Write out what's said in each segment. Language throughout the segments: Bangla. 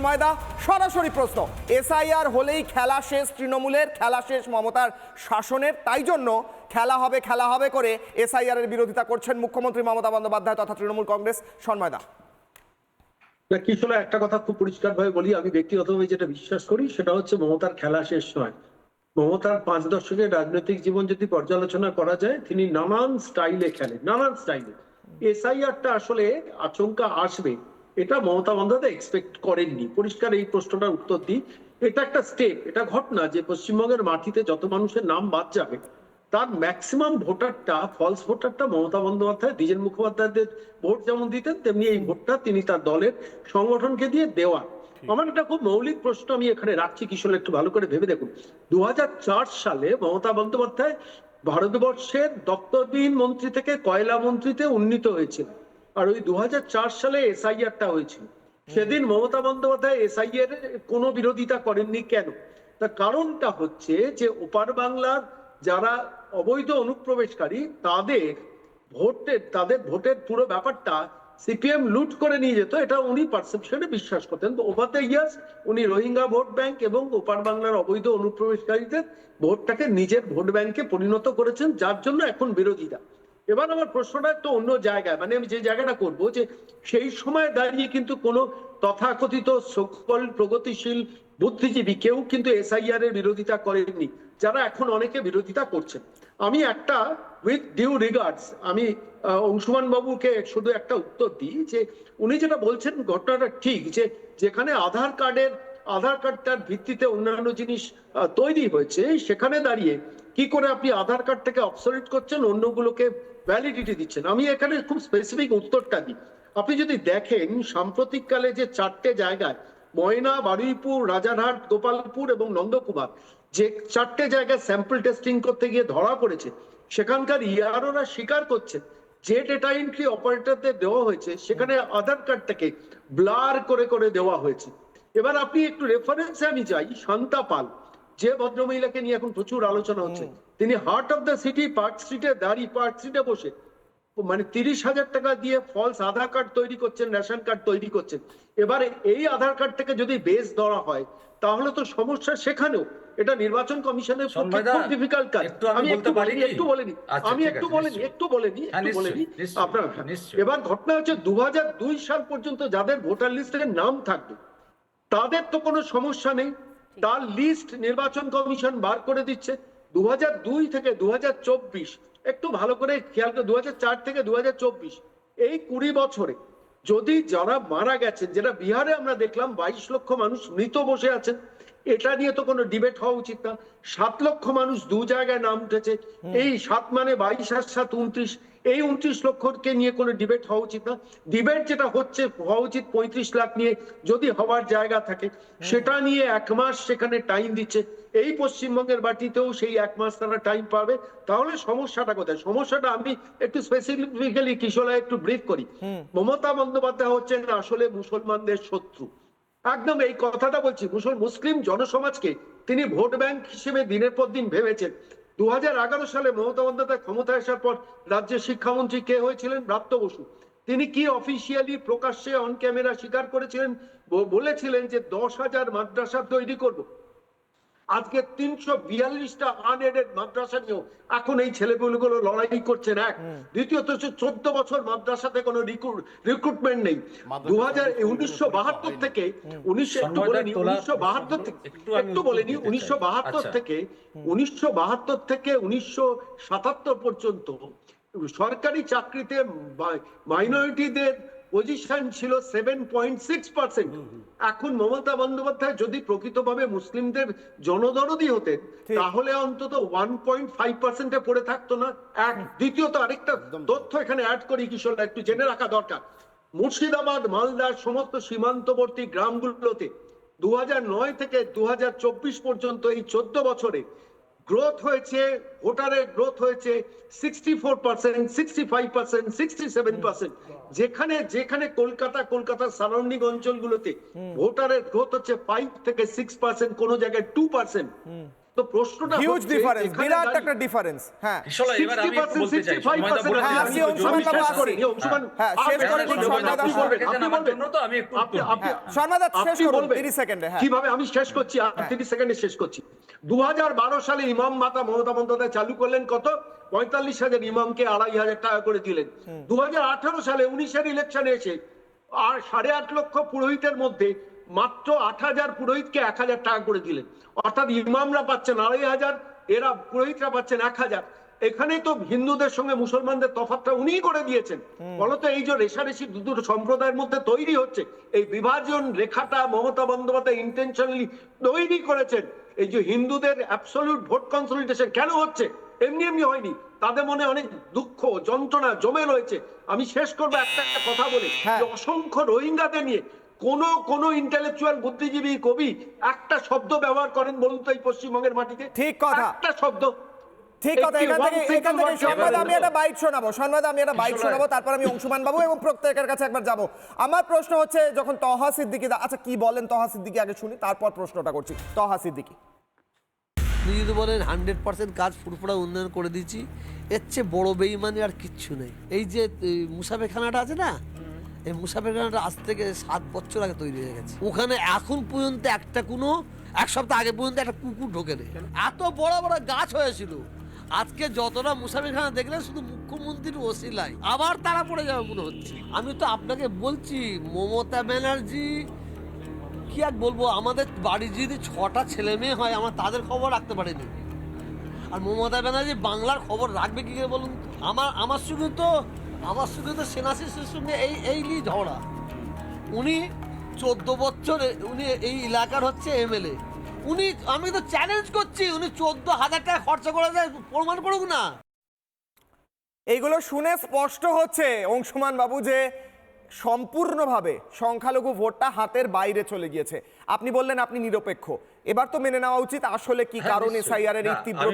ময়দা, সরাসরি প্রশ্ন। এসআইআর হলেই খেলা শেষ, তৃণমূলের খেলা শেষ, মমতার শাসনের। তাই জন্য খেলা হবে খেলা হবে করে এসআইআর এর বিরোধিতা করছেন মুখ্যমন্ত্রী মমতা বন্দ্যোপাধ্যায় তথা তৃণমূল কংগ্রেস সন্ময়দা না একটা কথা খুব পরিষ্কার ভাবে বলি। আমি ব্যক্তিগতভাবে যেটা বিশ্বাস করি, সেটা হচ্ছে মমতার খেলা শেষ নয়। মমতার পাঁচ দশকের রাজনৈতিক জীবন যদি পর্যালোচনা করা যায়, তিনি নানান স্টাইলে খেলেন, নানান স্টাইলে। এসআইআরটা আসলে আচমকা আসবে। এটা মমতা বন্দ্যোপাধ্যায় এক্সপেক্ট করেননি। পরিষ্কার এই প্রশ্নটার উত্তর দিই। এটা একটা স্টেপ এটা ঘটনা যে পশ্চিমবঙ্গের মাটিতে যত মানুষের নাম বাদ যাবে তার ম্যাক্সিমাম ভোটারটা ফলস ভোটারটা মমতা বন্দ্যোপাধ্যায় দ্বিজেন মুখোপাধ্যায়দের ভোট যেমন দিতেন তেমনি এই ভোটটা তিনি তার দলের সংগঠনকে দিয়ে দেওয়া আমার একটা খুব মৌলিক প্রশ্ন আমি এখানে রাখছি কিশোর একটু ভালো করে ভেবে দেখুন। দু হাজার চার সালে মমতা বন্দ্যোপাধ্যায় ভারতবর্ষের দপ্তরবিহীন মন্ত্রী থেকে কয়লা মন্ত্রীতে উন্নীত হয়েছিল আর ওই দু হাজার চার সালে এসআইআরটা হয়েছিল। সেদিন মমতা বন্দ্যোপাধ্যায় এসআইআর কোনো বিরোধিতা করেননি কেন? তার কারণটা হচ্ছে যে ওপার বাংলার যারা অবৈধ অনুপ্রবেশকারী তাদের ভোটের তাদের ভোটের পুরো ব্যাপারটা সিপিএম লুট করে নিয়ে যেত এটা উনি পারসেপশনে বিশ্বাস করতেন। তো ওভার দ্য ইয়ার্স উনি রোহিঙ্গা ভোট ব্যাংক এবং ওপার বাংলার অবৈধ অনুপ্রবেশকারীদের ভোটটাকে নিজের ভোট ব্যাংকে পরিণত করেছেন যার জন্য এখন বিরোধিতা এবার আমার প্রশ্নটা একটু অন্য জায়গায় মানে আমি যে জায়গাটা করব যে সেই সময় দাঁড়িয়ে কিন্তু কোনো তথাকথিত সকল প্রগতিশীল বুদ্ধিজীবী কেউ কিন্তু এসআইআর এর বিরোধিতা করেননি, যারা এখন অনেকে বিরোধিতা করছেন। আমি একটা উইথ ডিউ রিগার্ডস আমি অংশুমান বাবুকে শুধু একটা উত্তর দিই যে উনি যেটা বলছেন ঘটনাটা ঠিক যে যেখানে আধার কার্ডের, আধার কার্ডটার ভিত্তিতে অন্যান্য জিনিস তৈরি হয়েছে, সেখানে দাঁড়িয়ে কি করে আপনি আধার কার্ডটাকে অবসলিট করছেন, অন্যগুলোকে ভ্যালিডিটি দিচ্ছেন। আমি এখানে খুব স্পেসিফিক উত্তরটা দিই। আপনি যদি দেখেন, সাম্প্রতিককালে যে চারটে জায়গায়, ময়না, বারুইপুর, রাজারহাট, গোপালপুর এবং নন্দকুমার, যে চারটে জায়গায় স্যাম্পল টেস্টিং করতে গিয়ে ধরা পড়েছে, সেখানকার ইয়ারোরা স্বীকার করছে যে ডেটা এন্ট্রি অপারেটরদের দেওয়া হয়েছে, সেখানে আধার কার্ডটাকে ব্লার করে করে দেওয়া হয়েছে। এবার আপনি একটু রেফারেন্সে আমি যাই, শান্তা পাল। যে ভদ্রমহিলাকে নিয়ে এখন প্রচুর আলোচনা হচ্ছে তিনি heart of the city park স্ট্রিটে দাঁড়িয়ে পার্ক স্ট্রিটে বসে মানে তিরিশ হাজার টাকা দিয়ে ফলস আধার কার্ড তৈরি করছেন রেশন কার্ড তৈরি করছেন। এবারে এই আধার কার্ডটাকে যদি বেস ধরা হয় তাহলে তো সমস্যা সেখানেও। এটা নির্বাচন কমিশনের পক্ষে খুব ডিফিকাল্ট কাজ। আমি একটু বলিনি একটু বলিনি। আচ্ছা, আমি একটু বলিনি একটু বলিনি হ্যাঁ, একটু বলিনি। আপনার এবার ঘটনা হচ্ছে দু হাজার দুই সাল পর্যন্ত যাদের ভোটার লিস্টে নাম থাকবে তাদের তো কোনো সমস্যা নেই। তার লিস্ট নির্বাচন কমিশন বার করে দিচ্ছে। দু হাজার দুই থেকে দু হাজার চব্বিশ, একটু ভালো করে খেয়াল করে দু হাজার চার থেকে দু হাজার চব্বিশ, এই কুড়ি বছরে যদি যারা মারা গেছেন, যেটা বিহারে আমরা দেখলাম, বাইশ লক্ষ মানুষ মৃত বসে আছেন এটা নিয়ে তো কোনো ডিবেট হওয়া উচিত না। সাত লক্ষ মানুষ দু জায়গায় নাম উঠেছে। এই সাত মানে বাইশ আর সাত উনত্রিশ এই উনত্রিশ লক্ষকে নিয়ে কোনো ডিবেট হওয়া উচিত না। ডিবেট যেটা হচ্ছে হওয়া উচিত পঁয়ত্রিশ লাখ নিয়ে যদি হওয়ার জায়গা থাকে সেটা নিয়ে এক মাস সেখানে টাইম দিচ্ছে। এই পশ্চিমবঙ্গের বাটিতেও সেই এক মাস তারা টাইম পাবে। তাহলে সমস্যাটা কোথায়? সমস্যাটা আমি একটু স্পেসিফিক্যালি কিশোরা একটু ব্রিফ করি। মমতা বন্দ্যোপাধ্যায় হচ্ছেন আসলে মুসলমানদের শত্রু। একদম এই কথাটা বলছি। মুসল মুসলিম জনসমাজকে তিনি ভোট ব্যাংক হিসেবে দিনের পর দিন ভেবেছেন। দু হাজার এগারো সালে মমতা বন্দ্যোপাধ্যায় ক্ষমতায় আসার পর রাজ্যের শিক্ষামন্ত্রী কে হয়েছিলেন? ব্রাত্য বসু। তিনি কি অফিসিয়ালি প্রকাশ্যে অন ক্যামেরা স্বীকার করেছিলেন? বলেছিলেন যে দশ হাজার মাদ্রাসা তৈরি করব। আজকে তিনশো বিয়াল্লিশটা আনএডেড মাদ্রাসা নিয়েও এখন এই ছেলেগুলো লড়াই করছেন এক। দ্বিতীয়ত হচ্ছে চোদ্দ বছর মাদ্রাসাতে কোনো রিক্রুটমেন্ট নেই। দু হাজার উনিশশো বাহাত্তর থেকে উনিশশো একটু বলে নি উনিশশো বাহাত্তর থেকে একটু আমি একটু বলে নি উনিশশো বাহাত্তর আচ্ছা। থেকে উনিশশো বাহাত্তর থেকে উনিশশো সাতাত্তর পর্যন্ত সরকারি চাকরিতে মাইনরিটিদের পজিশন ছিল সেভেন পয়েন্ট সিক্স পার্সেন্ট এখন মমতা বন্দ্যোপাধ্যায় যদি প্রকৃতভাবে মুসলিমদের জনদরদি হতেন তাহলে অন্তত ওয়ান পয়েন্ট ফাইভ পার্সেন্টে পড়ে থাকতো না। এক দ্বিতীয়ত আরেকটা তথ্য এখানে অ্যাড করি কিশোর একটু জেনে রাখা দরকার। মুর্শিদাবাদ মালদার সমস্ত সীমান্তবর্তী গ্রামগুলোতে দু নয় থেকে দু হাজার চব্বিশ পর্যন্ত এই চোদ্দ বছরে গ্রোথ হয়েছে ভোটারের গ্রোথ হয়েছে sixty four percent sixty five percent sixty seven percent যেখানে যেখানে কলকাতা কলকাতার সারাউন্ডিং অঞ্চলগুলোতে ভোটারের গ্রোথ হচ্ছে ফাইভ থেকে সিক্স পার্সেন্ট কোনো জায়গায় টু পার্সেন্ট তো প্রশ্নটা হিউজ ডিফারেন্স বিরাট একটা ডিফারেন্স হ্যাঁ। কিশোরা, এবার আমি বলতে চাই, 65% সময়টা বলে হ্যাঁ, অংশুমান বাবু। হ্যাঁ, শেষ করে আপনি ঠিক বলবেন, আপনি বলবেন, রেখেছেন আপনি আমার বলবেন। জন্য তো আমি একটু আপনি- উত্তর আপনি- দিই। শর্মাদা শেষ করুন 30 সেকেন্ডে হ্যাঁ। কীভাবে আমি শেষ করছি? আর 30 সেকেন্ডে শেষ করছি। দু হাজার বারো সালে ইমাম ভাতা মমতা বন্দ্যোপাধ্যায় চালু করলেন কত? পঁয়তাল্লিশ হাজার ইমামকে আড়াই হাজার টাকা করে দিলেন। দুহাজার আঠারো সালে উনিশের ইলেকশনে এসে আর সাড়ে আট লক্ষ পুরোহিতের মধ্যে মাত্র আট হাজার পুরোহিতকে এক হাজার টাকা করে দিলেন। অর্থাৎ ইমামরা পাচ্ছেন আড়াই হাজার এরা পুরোহিতরা পাচ্ছেন এক হাজার। এখানেই তো হিন্দুদের সঙ্গে মুসলমানদের তফাতটা উনিই করে দিয়েছেন। বলতো এই যে রেশারেশি দু দুটো সম্প্রদায়ের মধ্যে তৈরি হচ্ছে এই বিভাজন রেখাটা মমতা বন্দ্যোপাধ্যায় ইন্টেনশনালি তৈরি করেছেন। এই যে হিন্দুদের অ্যাবসলিউট ভোট কনসলিডেশন কেন হচ্ছে? এমনি এমনি হয়নি। তাদের মনে অনেক দুঃখ যন্ত্রণা জমে রয়েছে। আমি শেষ করব একটা একটা কথা বলে। হ্যাঁ। অসংখ্য রোহিঙ্গাদের নিয়ে কোন কোন ইন্টেলেকচুয়াল বুদ্ধিজীবী কবি একটা শব্দ ব্যবহার করেন বলুন তো এই পশ্চিমবঙ্গের মাটিতে? ঠিক কথা। একটা শব্দ। ঠিক কথা এখান থেকে এখান থেকে সংবাদ আমি একটা বাইট শোনাবো সংবাদ আমি একটা বাইট শোনাবো তারপর আমি অংশুমান বাবু এবং প্রত্যেকের কাছে একবার যাব। আমার প্রশ্ন হচ্ছে যখন তহা সিদ্দিকি দা- আচ্ছা কি বলেন তহা সিদ্দিকি আগে শুনি তারপর প্রশ্নটা করছি। তহা সিদ্দিকি। আপনি যদি বলেন হান্ড্রেড পার্সেন্ট কাজ পুরোপুরা উন্নয়ন করে দিচ্ছি এর চেয়ে বড় বেইমানি আর কিচ্ছু নেই। এই যে এই, মুসাফেরখানাটা আছে না? এই মুসাফেরখানাটা আজ থেকে সাত বছর আগে তৈরি হয়ে গেছে। ওখানে এখন পর্যন্ত একটা কোনো এক সপ্তাহ আগে পর্যন্ত একটা কুকুর ঢোকে নেই এত বড় বড় গাছ হয়েছিল। আজকে যতটা মুসাফিরখানা দেখলেন শুধু মুখ্যমন্ত্রীর ওসিলাই। আবার তারা পড়ে যাবে মনে হচ্ছে। আমি তো আপনাকে বলছি, মমতা ব্যানার্জি, কি আর বলব, আমাদের বাড়ির যদি ছটা ছেলে মেয়ে হয়, আমার তাদের খবর রাখতে পারিনি। আর মমতা ব্যানার্জি বাংলার খবর রাখবে কি করে বলুন? আমার আমার সঙ্গে তো, আমার সঙ্গে তো সেনাশিসের সঙ্গে এই এই নিয়ে ঝগড়া। উনি চোদ্দ বছর, উনি এই এলাকার হচ্ছে এমএলএ। উনি আমি তো চ্যালেঞ্জ করছি উনি চোদ্দ হাজার টাকা খরচা করে দেয় প্রমাণ করুক না। এইগুলো শুনে স্পষ্ট হচ্ছে অংশুমান বাবু যে সম্পূর্ণভাবে সংখ্যালঘু ভোটটা হাতের বাইরে চলে গিয়েছে। আপনি বললেন আপনি নিরপেক্ষ। এবার তো মেনে নেওয়া উচিত আসলে কি হ্যাঁ, কারণ নিশ্চয়ই। এসআইআর এর এই তীব্র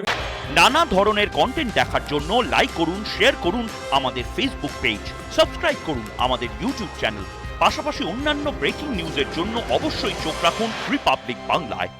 নানা ধরনের কন্টেন্ট দেখার জন্য লাইক করুন শেয়ার করুন আমাদের ফেসবুক পেজ সাবস্ক্রাইব করুন আমাদের ইউটিউব চ্যানেল পাশাপাশি অন্যান্য ব্রেকিং নিউজের জন্য অবশ্যই চোখ রাখুন রিপাবলিক বাংলায়